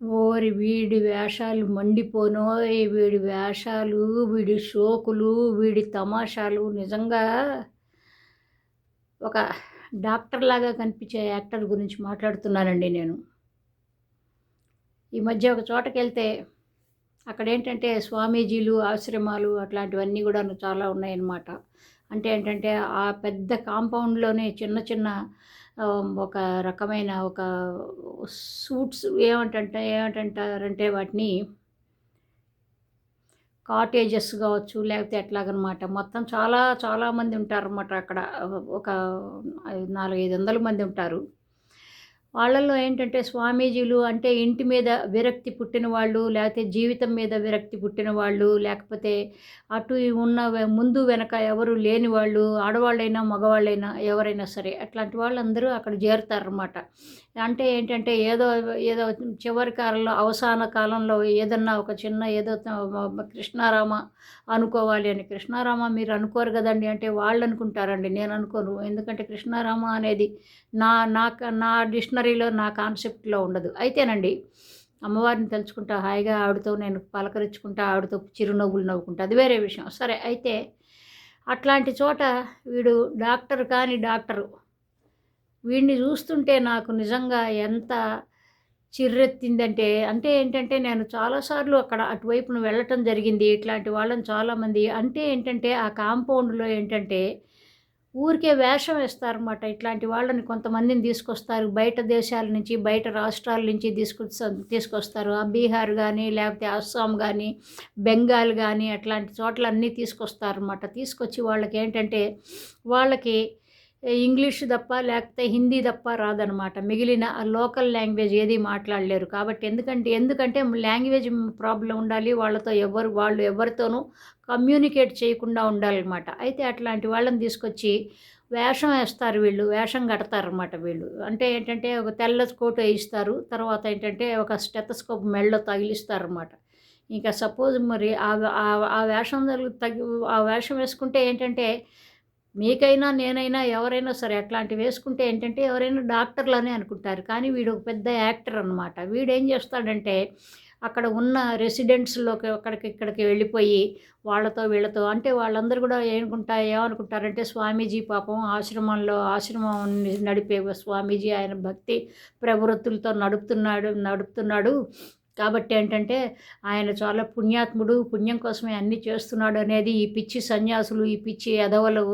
ఓరి వీడి వేషాలు మండిపోనోయ్ వీడి వేషాలు వీడి షోకులు వీడి తమాషాలు. నిజంగా ఒక డాక్టర్ లాగా కనిపించే యాక్టర్ గురించి మాట్లాడుతున్నానండి నేను. ఈ మధ్య ఒక చోటకి వెళ్తే అక్కడ ఏంటంటే స్వామీజీలు ఆశ్రమాలు అట్లాంటివన్నీ కూడా చాలా ఉన్నాయన్నమాట. అంటే ఏంటంటే ఆ పెద్ద కాంపౌండ్లోనే చిన్న చిన్న ఒక రకమైన ఒక సూట్స్ ఏమంటే ఏమంటారంటే వాటిని కాటేజెస్ కావచ్చు లేకపోతే ఎట్లాగనమాట. మొత్తం చాలా చాలా మంది ఉంటారన్నమాట అక్కడ. ఒక నాలుగైదు వందల మంది ఉంటారు. వాళ్ళల్లో ఏంటంటే స్వామీజీలు అంటే ఇంటి మీద విరక్తి పుట్టిన వాళ్ళు లేకపోతే జీవితం మీద విరక్తి పుట్టిన వాళ్ళు లేకపోతే అటు ఉన్న ముందు వెనక ఎవరు లేని వాళ్ళు ఆడవాళ్ళైనా మగవాళ్ళైనా ఎవరైనా సరే అట్లాంటి వాళ్ళందరూ అక్కడ చేరుతారన్నమాట. అంటే ఏంటంటే ఏదో ఏదో చివరి కాలంలో అవసాన కాలంలో ఏదన్నా ఒక చిన్న ఏదో కృష్ణారామ అనుకోవాలి అని. కృష్ణారామ మీరు అనుకోరు కదండి అంటే వాళ్ళు అనుకుంటారండి నేను అనుకోను. ఎందుకంటే కృష్ణారామ అనేది నా నా నా డిక్షనరీలో నా కాన్సెప్ట్లో ఉండదు. అయితేనండి అమ్మవారిని తలుచుకుంటా హాయిగా ఆవిడతో నేను పలకరించుకుంటా ఆవిడతో చిరునవ్వులు నవ్వుకుంటా అది వేరే విషయం. సరే అయితే అట్లాంటి చోట వీడు డాక్టర్ కానీ డాక్టరు వీడిని చూస్తుంటే నాకు నిజంగా ఎంత చిర్రెత్తిందంటే అంటే ఏంటంటే నేను చాలాసార్లు అక్కడ అటువైపున వెళ్ళటం జరిగింది. ఇట్లాంటి వాళ్ళని చాలామంది అంటే ఏంటంటే ఆ కాంపౌండ్లో ఏంటంటే ఊరికే వేషం వేస్తారన్నమాట. ఇట్లాంటి వాళ్ళని కొంతమందిని తీసుకొస్తారు. బయట దేశాల నుంచి బయట రాష్ట్రాల నుంచి తీసుకొస్తా తీసుకొస్తారు. ఆ బీహార్ కానీ లేకపోతే అస్సాం కానీ బెంగాల్ కానీ అట్లాంటి చోట్లన్నీ తీసుకొస్తారన్నమాట. తీసుకొచ్చి వాళ్ళకి ఏంటంటే వాళ్ళకి ఇంగ్లీష్ తప్ప లేకపోతే హిందీ తప్ప రాదనమాట. మిగిలిన లోకల్ లాంగ్వేజ్ ఏది మాట్లాడలేరు. కాబట్టి ఎందుకంటే ఎందుకంటే లాంగ్వేజ్ ప్రాబ్లం ఉండాలి. వాళ్ళతో ఎవరు వాళ్ళు ఎవరితోనూ కమ్యూనికేట్ చేయకుండా ఉండాలన్నమాట. అయితే అట్లాంటి వాళ్ళని తీసుకొచ్చి వేషం వేస్తారు వీళ్ళు. వేషం కడతారనమాట వీళ్ళు. అంటే ఏంటంటే ఒక తెల్ల కోటు వేయిస్తారు. తర్వాత ఏంటంటే ఒక స్టెతస్కోప్ మెడలో తగిలిస్తారనమాట ఇంకా సపోజ్ మరి ఆ- ఆ వేషం తగి ఆ వేషం వేసుకుంటే ఏంటంటే మీకైనా నేనైనా ఎవరైనా సరే అట్లాంటివి వేసుకుంటే ఏంటంటే ఎవరైనా డాక్టర్లనే అనుకుంటారు. కానీ వీడు ఒక పెద్ద యాక్టర్ అనమాట వీడు ఏం చేస్తాడంటే అక్కడ ఉన్న రెసిడెంట్స్లోకి అక్కడికి ఇక్కడికి వెళ్ళిపోయి వాళ్ళతో వీళ్ళతో అంటే వాళ్ళందరూ కూడా ఏమనుకుంటా ఏమనుకుంటారంటే స్వామీజీ పాపం ఆశ్రమంలో ఆశ్రమం నడిపే స్వామీజీ ఆయన భక్తి ప్రవృత్తులతో నడుపుతున్నాడు నడుపుతున్నాడు. కాబట్టి ఏంటంటే ఆయన చాలా పుణ్యాత్ముడు పుణ్యం కోసమే అన్నీ చేస్తున్నాడు అనేది ఈ పిచ్చి సన్యాసులు ఈ పిచ్చి ఎదవలు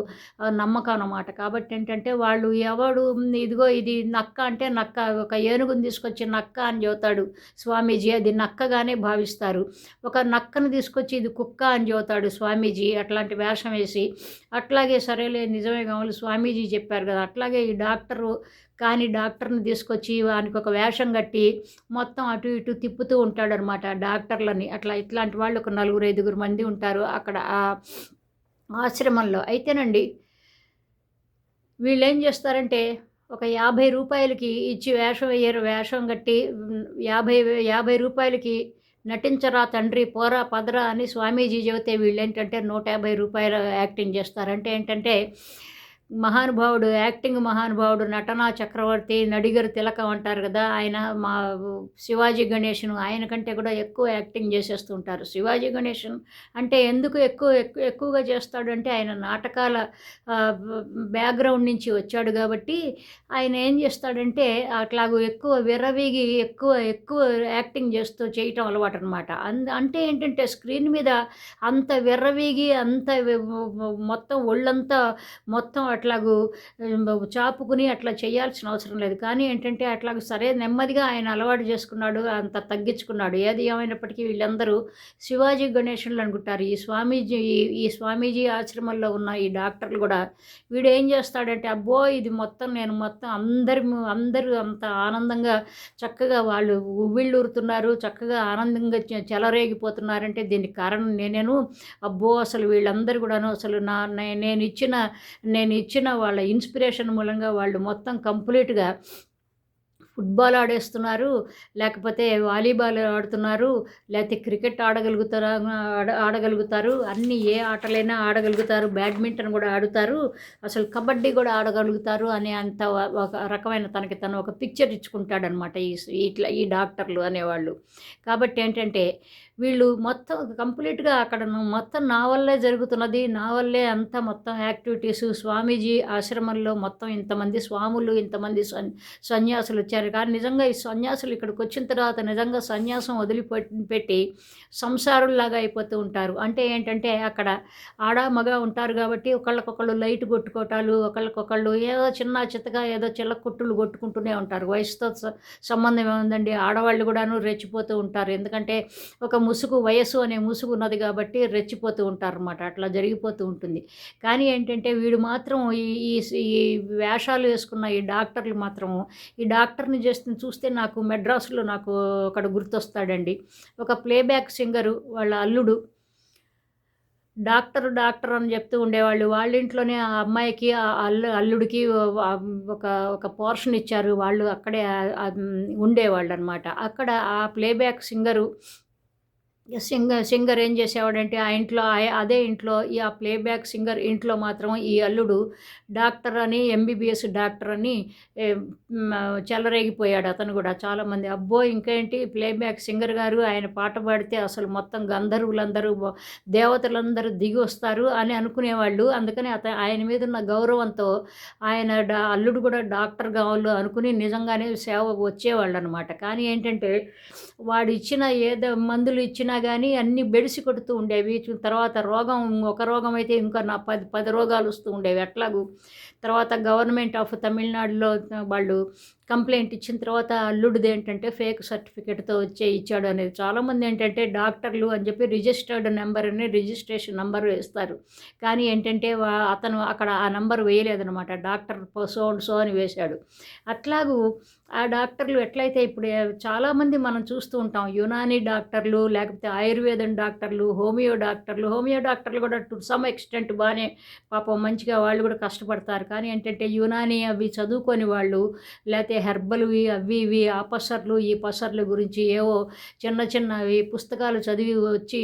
నమ్మకం అన్నమాట. కాబట్టి ఏంటంటే వాళ్ళు ఎవడు ఇదిగో ఇది నక్క అంటే నక్క ఒక ఏనుగుని తీసుకొచ్చి నక్క అని చెబుతాడు స్వామీజీ అది నక్కగానే భావిస్తారు. ఒక నక్కను తీసుకొచ్చి ఇది కుక్క అని చెబుతాడు స్వామీజీ అట్లాంటి వేషం వేసి. అట్లాగే సరేలే నిజమే కావాలి స్వామీజీ చెప్పారు కదా అట్లాగే ఈ డాక్టరు కానీ డాక్టర్ని తీసుకొచ్చి వానికి ఒక వేషం కట్టి మొత్తం అటు ఇటు తిప్పుతూ ఉంటాడనమాట డాక్టర్లని. అట్లా ఇట్లాంటి వాళ్ళు ఒక నలుగురు ఐదుగురు మంది ఉంటారు అక్కడ ఆ ఆశ్రమంలో. అయితేనండి వీళ్ళు ఏం చేస్తారంటే ఒక యాభై రూపాయలకి ఇచ్చి వేషం వేయరు. వేషం కట్టి యాభై యాభై రూపాయలకి నటించరా తండ్రి పోరా పదరా అని స్వామీజీ చెబితే వీళ్ళు ఏంటంటే నూట యాభై రూపాయల యాక్టింగ్ చేస్తారంటే ఏంటంటే మహానుభావుడు యాక్టింగ్ మహానుభావుడు నటనా చక్రవర్తి నడిగర్ తిలకం అంటారు కదా ఆయన మా శివాజీ గణేషన్ ఆయన కంటే కూడా ఎక్కువ యాక్టింగ్ చేసేస్తూ ఉంటారు. శివాజీ గణేషన్ అంటే ఎందుకు ఎక్కువ ఎక్కువ ఎక్కువగా చేస్తాడు అంటే ఆయన నాటకాల బ్యాక్గ్రౌండ్ నుంచి వచ్చాడు కాబట్టి ఆయన ఏం చేస్తాడంటే అట్లాగూ ఎక్కువ విర్రవీగి ఎక్కువ ఎక్కువ యాక్టింగ్ చేస్తూ చేయటం అలవాటు అనమాట అంటే ఏంటంటే స్క్రీన్ మీద అంత విర్రవీగి అంత మొత్తం ఒళ్ళంతా మొత్తం అట్లాగూ చాపుకుని అట్లా చేయాల్సిన అవసరం లేదు. కానీ ఏంటంటే అట్లాగ సరే నెమ్మదిగా ఆయన అలవాటు చేసుకున్నాడు అంత తగ్గించుకున్నాడు. ఏది ఏమైనప్పటికీ వీళ్ళందరూ శివాజీ గణేశులు అనుకుంటారు. ఈ స్వామీజీ ఈ- ఈ స్వామీజీ ఆశ్రమంలో ఉన్న ఈ డాక్టర్లు కూడా వీడు ఏం చేస్తాడంటే అబ్బో ఇది మొత్తం నేను మొత్తం అందరి అందరూ అంత ఆనందంగా చక్కగా వాళ్ళు ఉవ్విళ్ళూరుతున్నారు చక్కగా ఆనందంగా చెలరేగిపోతున్నారంటే దీనికి కారణం నేనేను. అబ్బో అసలు వీళ్ళందరూ కూడాను అసలు నా నే- నేను ఇచ్చిన నేను ఇచ్చిన వాళ్ళ ఇన్స్పిరేషన్ మూలంగా వాళ్ళు మొత్తం కంప్లీట్గా ఫుట్బాల్ ఆడేస్తున్నారు లేకపోతే వాలీబాల్ ఆడుతున్నారు లేకపోతే క్రికెట్ ఆడగలుగుతారు ఆడ ఆడగలుగుతారు అన్ని ఏ ఆటలైనా ఆడగలుగుతారు బ్యాడ్మింటన్ కూడా ఆడుతారు అసలు కబడ్డీ కూడా ఆడగలుగుతారు అనే అంత ఒక రకమైన తనకి తను ఒక పిక్చర్ ఇచ్చుకుంటాడనమాట ఈ ఇట్లా ఈ డాక్టర్లు అనేవాళ్ళు. కాబట్టి ఏంటంటే వీళ్ళు మొత్తం కంప్లీట్గా అక్కడ మొత్తం నా వల్లే జరుగుతున్నది నా వల్లే అంతా మొత్తం యాక్టివిటీస్ స్వామీజీ ఆశ్రమంలో మొత్తం ఇంతమంది స్వాములు ఇంతమంది సన్యాసులు వచ్చారు కానీ నిజంగా ఈ సన్యాసులు ఇక్కడికి వచ్చిన తర్వాత నిజంగా సన్యాసం వదిలిపెట్టి సంసారుల్లాగా అయిపోతూ ఉంటారు. అంటే ఏంటంటే అక్కడ ఆడ మగ ఉంటారు కాబట్టి ఒకళ్ళకొకళ్ళు లైట్ కొట్టుకోవటాలు ఒకళ్ళకొకళ్ళు ఏదో చిన్న చిత్తగా ఏదో చిల్ల కొట్టులు కొట్టుకుంటూనే ఉంటారు. వయసుతో సంబంధం ఏముందండి? ఆడవాళ్ళు కూడాను రెచ్చిపోతూ ఉంటారు. ఎందుకంటే ఒక ముసుగు వయస్సు అనే ముసుగు ఉన్నది కాబట్టి రెచ్చిపోతూ ఉంటారు అనమాట అట్లా జరిగిపోతూ ఉంటుంది. కానీ ఏంటంటే వీడు మాత్రం ఈ ఈ వేషాలు వేసుకున్న ఈ డాక్టర్లు మాత్రము ఈ డాక్టర్ని చేస్తే చూస్తే నాకు మెడ్రాస్లో నాకు ఒకడు గుర్తొస్తాడండి. ఒక ప్లేబ్యాక్ సింగరు వాళ్ళ అల్లుడు. డాక్టర్ డాక్టర్ అని చెప్తూ ఉండేవాళ్ళు. వాళ్ళ ఇంట్లోనే ఆ అమ్మాయికి అల్లు అల్లుడికి ఒక ఒక పోర్షన్ ఇచ్చారు. వాళ్ళు అక్కడే ఉండేవాళ్ళు అనమాట అక్కడ ఆ ప్లేబ్యాక్ సింగరు సింగర్ సింగర్ ఏం చేసేవాడంటే ఆ ఇంట్లో అదే ఇంట్లో ఈ ఆ ప్లేబ్యాక్ సింగర్ ఇంట్లో మాత్రం ఈ అల్లుడు డాక్టర్ అని ఎంబీబీఎస్ డాక్టర్ అని చెలరేగిపోయాడు అతను కూడా చాలామంది. అబ్బో ఇంకేంటి? ప్లేబ్యాక్ సింగర్ గారు ఆయన పాట పాడితే అసలు మొత్తం గంధర్వులందరూ దేవతలందరూ దిగి వస్తారు అని అనుకునేవాళ్ళు. అందుకని అత ఆయన మీద ఉన్న గౌరవంతో ఆయన డా అల్లుడు కూడా డాక్టర్ కావాలి అనుకుని నిజంగానే సేవ వచ్చేవాళ్ళు అనమాట కానీ ఏంటంటే వాడు ఇచ్చిన ఏదో మందులు ఇచ్చిన కానీ అన్ని బెడిసి కొడుతూ ఉండేవి. తర్వాత రోగం ఒక రోగం అయితే ఇంకా నా పది పది రోగాలు వస్తూ ఉండేవి. అట్లాగూ తర్వాత గవర్నమెంట్ ఆఫ్ తమిళనాడులో వాళ్ళు కంప్లైంట్ ఇచ్చిన తర్వాత అల్లుడిది ఏంటంటే ఫేక్ సర్టిఫికేట్తో వచ్చే ఇచ్చాడు అనేది. చాలామంది ఏంటంటే డాక్టర్లు అని చెప్పి రిజిస్టర్డ్ నెంబర్ అని రిజిస్ట్రేషన్ నెంబర్ వేస్తారు. కానీ ఏంటంటే అతను అక్కడ ఆ నెంబర్ వేయలేదనమాట డాక్టర్ సో అండ్ సో అని వేశాడు. అట్లాగూ ఆ డాక్టర్లు ఎట్లయితే ఇప్పుడు చాలామంది మనం చూస్తూ ఉంటాం. యునానీ డాక్టర్లు లేకపోతే ఆయుర్వేదం డాక్టర్లు హోమియో డాక్టర్లు. హోమియో డాక్టర్లు కూడా టు సమ్ ఎక్స్టెంట్ బాగానే పాపం మంచిగా వాళ్ళు కూడా కష్టపడతారు. కానీ ఏంటంటే యునానీ అవి చదువుకొని వాళ్ళు లేకపోతే లేకపోతే హెర్బల్వి అవి ఇవి ఆ పసర్లు ఈ పసర్ల గురించి ఏవో చిన్న చిన్నవి పుస్తకాలు చదివి వచ్చి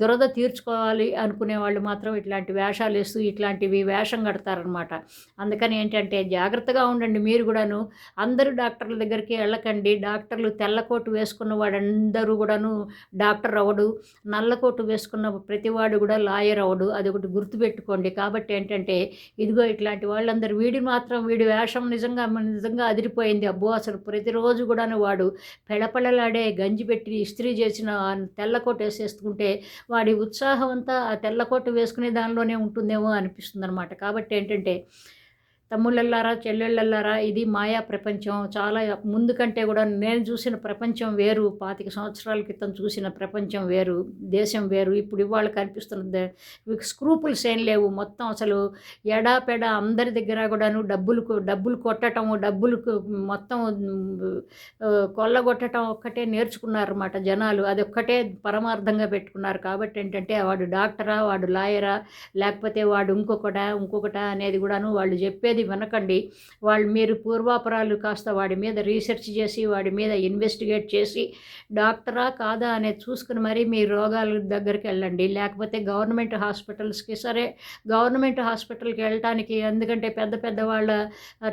దురద తీర్చుకోవాలి అనుకునే వాళ్ళు మాత్రం ఇట్లాంటి వేషాలు వేస్తూ ఇట్లాంటివి వేషం కడతారనమాట అందుకని ఏంటంటే జాగ్రత్తగా ఉండండి మీరు కూడాను. అందరూ డాక్టర్ల దగ్గరికి వెళ్ళకండి. డాక్టర్లు తెల్లకోటు వేసుకున్న వాడందరూ కూడాను డాక్టర్ అవడు నల్లకోటు వేసుకున్న ప్రతివాడు కూడా లాయర్ అవడు అది ఒకటి గుర్తుపెట్టుకోండి కాబట్టి ఏంటంటే ఇదిగో ఇట్లాంటి వాళ్ళందరూ వీడి మాత్రం వీడి వేషం నిజంగా నిజంగా అదిరిపోయింది. అబ్బో! అసలు ప్రతిరోజు కూడాను వాడు పెళపెళలాడే గంజి పెట్టి ఇస్త్రీ చేసిన తెల్లకోట వేసేసుకుంటే వాడి ఉత్సాహం అంతా ఆ తెల్లకోట వేసుకునే దానిలోనే ఉంటుందేమో అనిపిస్తుంది అనమాట కాబట్టి ఏంటంటే తమ్ముళ్ళల్లారా చెల్లెళ్ళల్లారా ఇది మాయా ప్రపంచం. చాలా ముందు కంటే కూడా నేను చూసిన ప్రపంచం వేరు పాతిక సంవత్సరాల క్రితం చూసిన ప్రపంచం వేరు దేశం వేరు. ఇప్పుడు ఇవాళ కనిపిస్తున్నది స్క్రూపుల్స్ ఏం లేవు. మొత్తం అసలు ఎడాపెడ అందరి దగ్గర కూడాను డబ్బులు డబ్బులు కొట్టడం డబ్బులు మొత్తం కొల్లగొట్టడం ఒక్కటే నేర్చుకున్నారన్నమాట జనాలు. అది ఒక్కటే పరమార్థంగా పెట్టుకున్నారు. కాబట్టి ఏంటంటే వాడు డాక్టరా వాడు లాయరా లేకపోతే వాడు ఇంకొకట ఇంకొకట అనేది కూడాను వాళ్ళు చెప్పేది చెప్పేది వినకండి. వాళ్ళు మీరు పూర్వాపరాలు కాస్త వాడి మీద రీసెర్చ్ చేసి వాడి మీద ఇన్వెస్టిగేట్ చేసి డాక్టరా కాదా అనేది చూసుకుని మరీ మీ రోగాల దగ్గరికి వెళ్ళండి. లేకపోతే గవర్నమెంట్ హాస్పిటల్స్కి సరే గవర్నమెంట్ హాస్పిటల్కి వెళ్ళటానికి ఎందుకంటే పెద్ద పెద్ద వాళ్ళ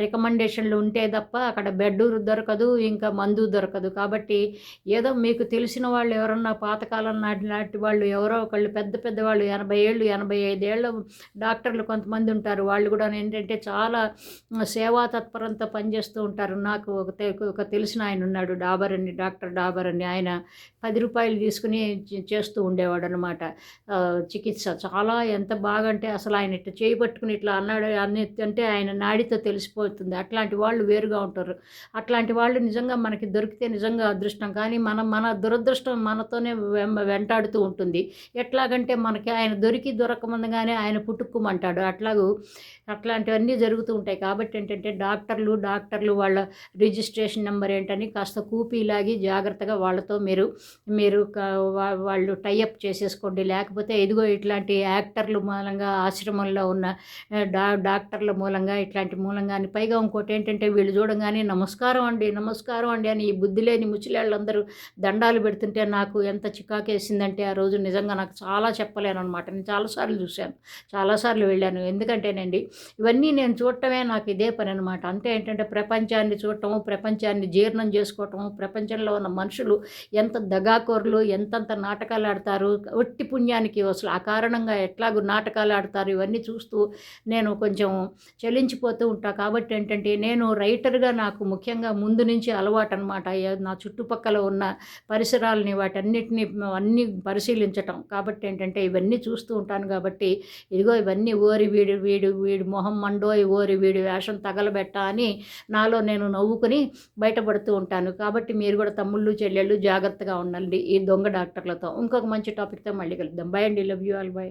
రికమెండేషన్లు ఉంటే తప్ప అక్కడ బెడ్ దొరకదు ఇంకా మందు దొరకదు. కాబట్టి ఏదో మీకు తెలిసిన వాళ్ళు ఎవరన్నా పాతకాలం నాటి నాటి వాళ్ళు ఎవరో ఒకళ్ళు పెద్ద పెద్ద వాళ్ళు ఎనభై ఏళ్ళు ఎనభై ఐదేళ్ళు డాక్టర్లు కొంతమంది ఉంటారు. వాళ్ళు కూడా ఏంటంటే చాలా చాలా సేవా తత్పరంతో పనిచేస్తూ ఉంటారు. నాకు ఒక ఒక తెలిసిన ఆయన ఉన్నాడు డాబర్ అని డాక్టర్ డాబర్ అని ఆయన పది రూపాయలు తీసుకుని చేస్తూ ఉండేవాడు అనమాట చికిత్స. చాలా ఎంత బాగా అంటే అసలు ఆయన ఇట్లా చేయి పట్టుకుని ఇట్లా అన్నాడు అన్ని అంటే ఆయన నాడితో తెలిసిపోతుంది. అట్లాంటి వాళ్ళు వేరుగా ఉంటారు. అట్లాంటి వాళ్ళు నిజంగా మనకి దొరికితే నిజంగా అదృష్టం. కానీ మనం మన దురదృష్టం మనతోనే వెంటాడుతూ ఉంటుంది. ఎట్లాగంటే మనకి ఆయన దొరికి దొరకముందుగానే ఆయన పుట్టుక్కుమంటాడు అట్లాగూ అట్లాంటివన్నీ జరుగుతూ జరుగుతూ ఉంటాయి. కాబట్టి ఏంటంటే డాక్టర్లు డాక్టర్లు వాళ్ళ రిజిస్ట్రేషన్ నెంబర్ ఏంటని కాస్త కూపీలాగి జాగ్రత్తగా వాళ్ళతో మీరు మీరు వాళ్ళు టైఅప్ చేసేసుకోండి. లేకపోతే ఇదిగో ఇట్లాంటి యాక్టర్లు మూలంగా ఆశ్రమంలో ఉన్న డా డాక్టర్ల మూలంగా ఇట్లాంటి మూలంగా అని. పైగా ఇంకోటి ఏంటంటే వీళ్ళు చూడగానే నమస్కారం అండి నమస్కారం అండి అని ఈ బుద్ధి లేని ముచ్చిలేళ్ళందరూ దండాలు పెడుతుంటే నాకు ఎంత చికాకేసిందంటే ఆ రోజు నిజంగా నాకు చాలా చెప్పలేను అనమాట నేను చాలాసార్లు చూశాను చాలాసార్లు వెళ్ళాను. ఎందుకంటేనండి ఇవన్నీ నేను చూడటమే నాకు ఇదే పని అనమాట అంటే ఏంటంటే ప్రపంచాన్ని చూడటము ప్రపంచాన్ని జీర్ణం చేసుకోవటము ప్రపంచంలో ఉన్న మనుషులు ఎంత దగాకోరులు ఎంతంత నాటకాలు ఆడతారు ఒట్టి పుణ్యానికి అసలు ఆ కారణంగా ఎట్లాగూ నాటకాలు ఆడతారు ఇవన్నీ చూస్తూ నేను కొంచెం చలించిపోతూ ఉంటా. కాబట్టి ఏంటంటే నేను రైటర్గా నాకు ముఖ్యంగా ముందు నుంచి అలవాటు అనమాట నా చుట్టుపక్కల ఉన్న పరిసరాలని వాటన్నిటిని అన్నీ పరిశీలించటం. కాబట్టి ఏంటంటే ఇవన్నీ చూస్తూ ఉంటాను. కాబట్టి ఇదిగో ఇవన్నీ ఓరి వీడు వీడు వీడు మొహం మండోయ్ ఓరి వీడి వేషం తగలబెట్ట అని నాలో నేను నవ్వుకుని బయటపడుతూ ఉంటాను. కాబట్టి మీరు కూడా తమ్ముళ్ళు చెల్లెళ్ళు జాగ్రత్తగా ఉండండి ఈ దొంగ డాక్టర్లతో. ఇంకొక మంచి టాపిక్తో మళ్ళీ కలుద్దాం. బై అండి. Love you all by